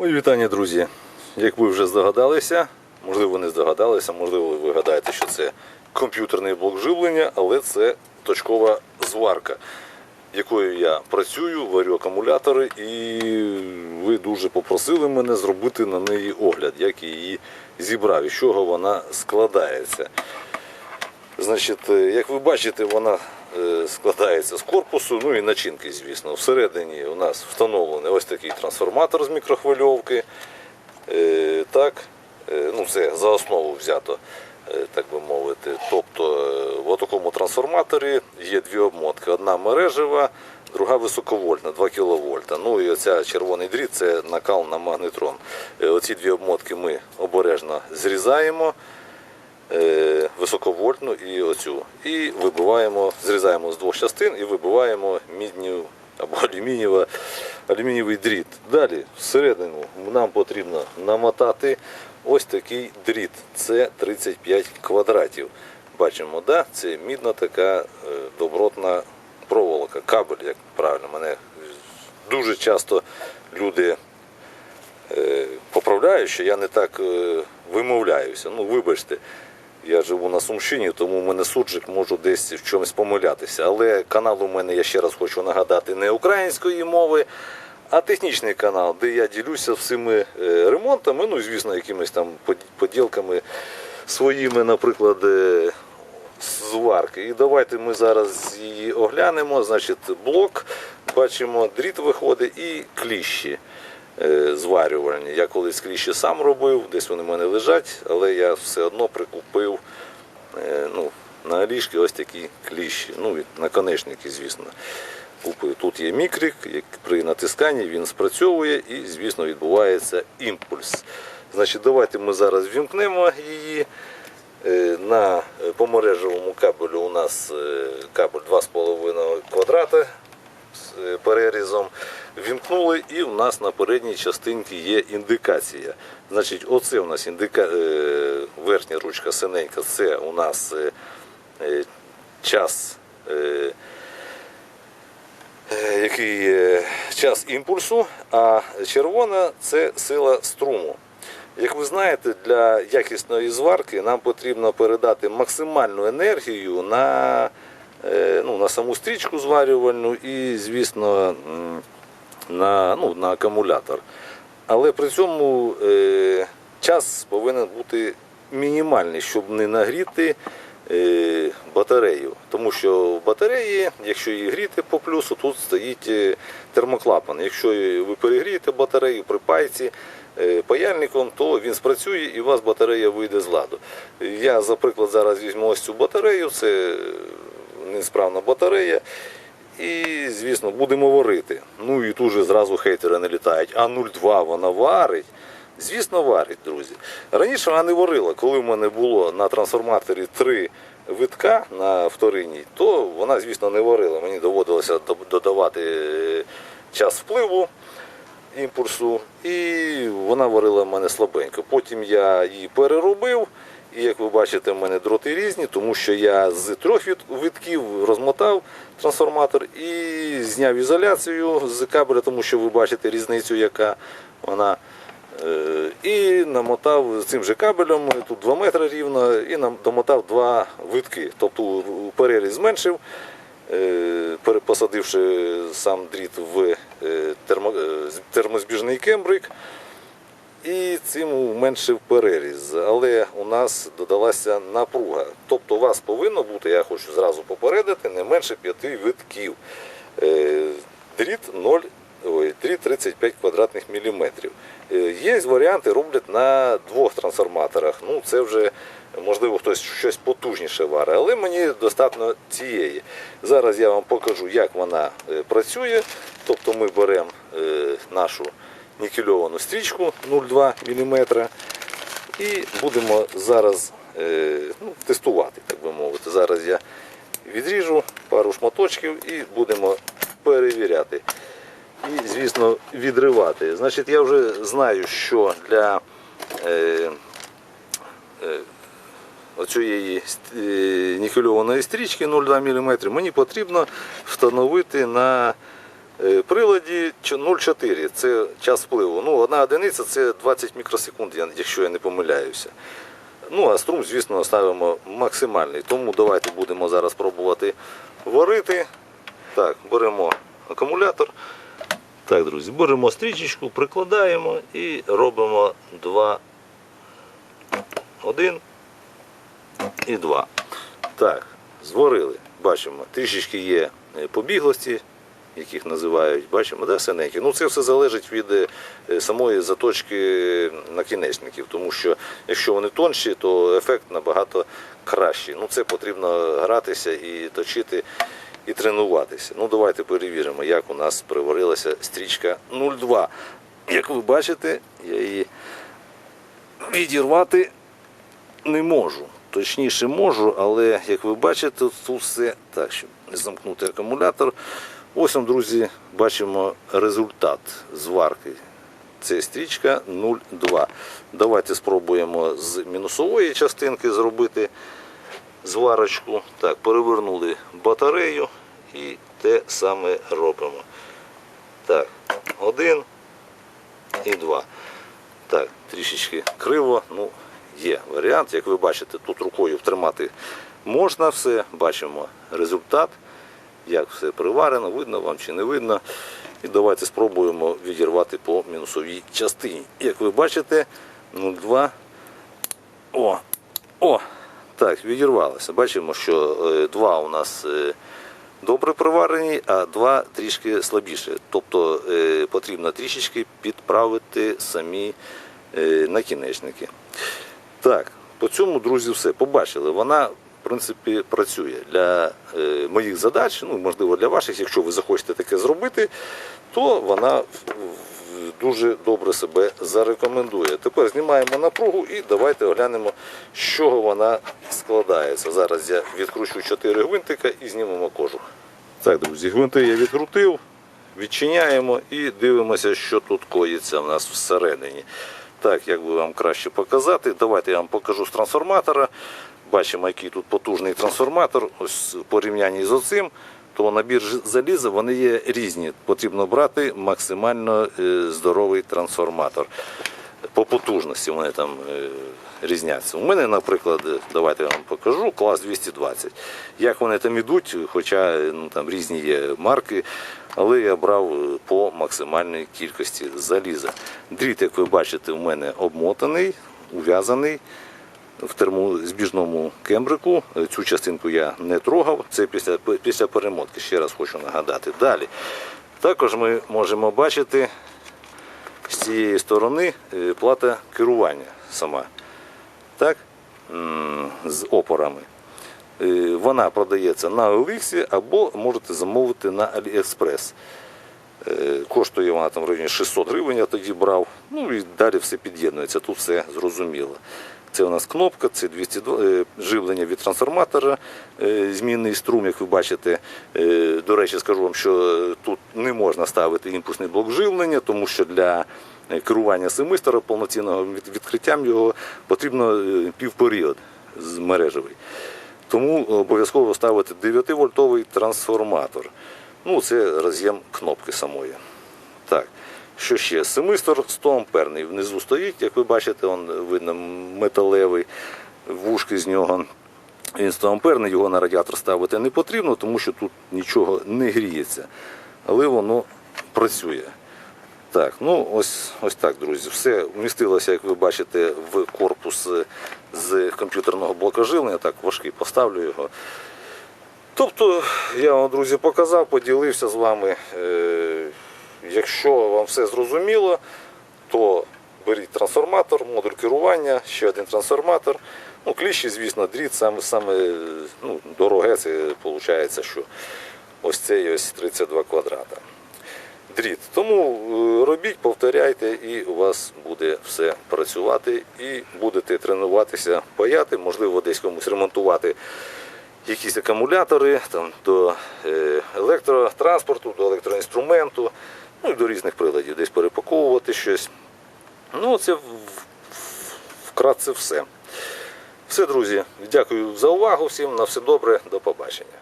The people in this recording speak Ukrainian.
Мої вітання, друзі. Як ви вже здогадалися, можливо, не здогадалися, можливо, ви гадаєте, що це комп'ютерний блок живлення, але це точкова зварка, якою я працюю, варю акумулятори, і ви дуже попросили мене зробити на неї огляд, як її зібрав, і з чого вона складається. Значить, е, як ви бачите, вона складається з корпусу, ну і начинки, звісно. Всередині у нас встановлений ось такий трансформатор з мікрохвильовки. Е, Так, е, ну це за основу взято, е, так би мовити. Тобто е, в такому трансформаторі є дві обмотки: одна мережева, друга високовольтна, 2 кВт. Ну і оця червоний дріт це накал на магнетрон. Е, Оці дві обмотки ми обережно зрізаємо е, високовольтну і оцю. І вибиваємо, зрізаємо з двох частин і вибиваємо мідню або алюмінієва, алюмінієвий дріт. Далі всередину нам потрібно намотати ось такий дріт. Це 35 квадратів. Бачимо, да? це мідна така е, добротна проволока, кабель, як правильно. Мене дуже часто люди е, поправляю, що я не так е, вимовляюся. Ну, вибачте, я живу на Сумщині, тому в мене суджик можу десь в чомусь помилятися. Але канал у мене, я ще раз хочу нагадати, не української мови, а технічний канал, де я ділюся всіми е, ремонтами, ну звісно, якимись там поділками своїми, наприклад. е, зварки. І давайте ми зараз її оглянемо. Значить, блок, бачимо, дріт виходить і кліщі зварювальні. Я колись кліщі сам робив, десь вони в мене лежать, але я все одно прикупив е, ну, на олішки ось такі кліщі. Ну, і наконечники, звісно. Купив. Тут є мікрик, при натисканні він спрацьовує і, звісно, відбувається імпульс. Значить, давайте ми зараз вімкнемо її. Е, На е, помережевому кабелю у нас е, кабель 2,5 квадрата з е, перерізом. Вімкнули і у нас на передній частинці є індикація. Значить, оце у нас індика... е, верхня ручка синенька, це у нас е, е, час. Який час імпульсу, а червона це сила струму. Як ви знаєте, для якісної зварки нам потрібно передати максимальну енергію на, ну, на саму стрічку зварювальну і, звісно, на, ну, на акумулятор. Але при цьому е, час повинен бути мінімальний, щоб не нагріти е, батарею. Тому що в батареї, якщо її гріти по плюсу, тут стоїть е, термоклапан. Якщо ви перегрієте батарею при пайці е, паяльником, то він спрацює і у вас батарея вийде з ладу. Я, за приклад, зараз візьму ось цю батарею, це несправна батарея. І, звісно, будемо варити. Ну і тут же зразу хейтери не літають. А 0,2 вона варить. Звісно, варить, друзі. Раніше вона не варила. Коли в мене було на трансформаторі три витка на вторинній, то вона, звісно, не варила. Мені доводилося додавати е, час впливу імпульсу, і вона варила в мене слабенько. Потім я її переробив. І як ви бачите, в мене дроти різні, тому що я з трьох витків розмотав трансформатор і зняв ізоляцію з кабеля, тому що ви бачите різницю, яка вона. Е, І намотав цим же кабелем, тут 2 метри рівно, і домотав два витки. Тобто переріз зменшив, е, перепосадивши сам дріт в е, термо- е, термозбіжний кембрик. І цим уменшив переріз. Але у нас додалася напруга. Тобто у вас повинно бути, я хочу зразу попередити, не менше 5 витків. Е, Дріт 0, ой, дріт 35 квадратних міліметрів. Е, Є варіанти, роблять на двох трансформаторах. Ну, це вже можливо хтось щось потужніше варить, але мені достатньо цієї. Зараз я вам покажу, як вона е, працює. Тобто ми беремо нашу нікельовану стрічку 0,2 мм і будемо зараз е, ну, тестувати, так би мовити. Зараз я відріжу пару шматочків і будемо перевіряти. І, звісно, відривати. Значить, я вже знаю, що для е, е, оцієї е, нікельованої стрічки 0,2 мм мені потрібно встановити на Приладі 0,4 це час впливу. Ну, одна одиниця це 20 мікросекунд, якщо я не помиляюся. Ну, а струм, звісно, ставимо максимальний. Тому давайте будемо зараз пробувати варити. Так, беремо акумулятор. Так, друзі, беремо стрічечку, прикладаємо і робимо 2, 1 і 2. Так, зварили. Бачимо, трішечки є е, побіглості, яких називають, бачимо, да, синенькі. Ну, це все залежить від е, самої заточки накінечників, тому що якщо вони тонші, то ефект набагато кращий. Ну, це потрібно гратися і точити, і тренуватися. Ну, давайте перевіримо, як у нас приварилася стрічка 0,2. Як ви бачите, я її відірвати не можу. Точніше можу, але як ви бачите, тут все так, щоб не замкнути акумулятор. Ось вам, друзі, бачимо результат зварки. Це стрічка 0,2. Давайте спробуємо з мінусової частинки зробити зварочку. Так, перевернули батарею і те саме робимо. Так, один і два. Так, трішечки криво. Ну, є варіант. Як ви бачите, тут рукою втримати можна все. Бачимо результат, як все приварено, видно вам чи не видно. І давайте спробуємо відірвати по мінусовій частині. Як ви бачите, 0,2. О! О! Так, відірвалося. Бачимо, що е, два у нас е, добре приварені, а два трішки слабіше. Тобто е, потрібно трішечки підправити самі е, накінечники. Так, по цьому, друзі, все. Побачили. Вона, принципі, працює для е, моїх задач, ну, можливо, для ваших, якщо ви захочете таке зробити, то вона дуже добре себе зарекомендує. Тепер знімаємо напругу і давайте оглянемо, з чого вона складається. Зараз я відкручу 4 гвинтика і знімемо кожух. Так, друзі, гвинти я відкрутив, відчиняємо і дивимося, що тут коїться в нас всередині. Так, як би вам краще показати, давайте я вам покажу з трансформатора. Бачимо, який тут потужний трансформатор. Ось в порівнянні з оцим, то набір заліза вони є різні. Потрібно брати максимально е, здоровий трансформатор. По потужності вони там е, різняться. У мене, наприклад, е, давайте я вам покажу, клас 220. Як вони там ідуть, хоча ну, там різні є марки, але я брав по максимальній кількості заліза. Дріт, як ви бачите, у мене обмотаний, ув'язаний в термозбіжному кембрику. Цю частинку я не трогав. Це після, після перемотки, ще раз хочу нагадати. Далі. Також ми можемо бачити з цієї сторони е, плата керування сама. Так? З опорами. Е, Вона продається на OLX або можете замовити на AliExpress. Е, Коштує вона там в районі 600 гривень, я тоді брав. Ну і далі все під'єднується, тут все зрозуміло. Це у нас кнопка, це 202, е, живлення від трансформатора, е, змінний струм, як ви бачите. Е, До речі, скажу вам, що тут не можна ставити імпульсний блок живлення, тому що для керування семистора повноцінного відкриттям його потрібно півперіод з мережевий. Тому обов'язково ставити 9-вольтовий трансформатор. Ну, це роз'єм кнопки самої. Так. Що ще? Семистор 100 амперний. Внизу стоїть, як ви бачите, он видно металевий вушки з нього. Він 100 амперний, його на радіатор ставити не потрібно, тому що тут нічого не гріється. Але воно працює. Так, ну ось, ось так, друзі. Все вмістилося, як ви бачите, в корпус е, з комп'ютерного блока живлення. Так, важкий поставлю його. Тобто, я вам, друзі, показав, поділився з вами. Е, Якщо вам все зрозуміло, то беріть трансформатор, модуль керування, ще один трансформатор. Ну, кліщі, звісно, дріт, саме, саме ну, дороге, це виходить, що ось цей ось 32 квадрата. Дріт. Тому е, робіть, повторяйте, і у вас буде все працювати, і будете тренуватися, паяти, можливо, десь комусь ремонтувати якісь акумулятори там, до е, електротранспорту, до електроінструменту, ну і до різних приладів, десь перепаковувати щось. Ну, це вкратце все. Все, друзі, дякую за увагу всім. На все добре, до побачення.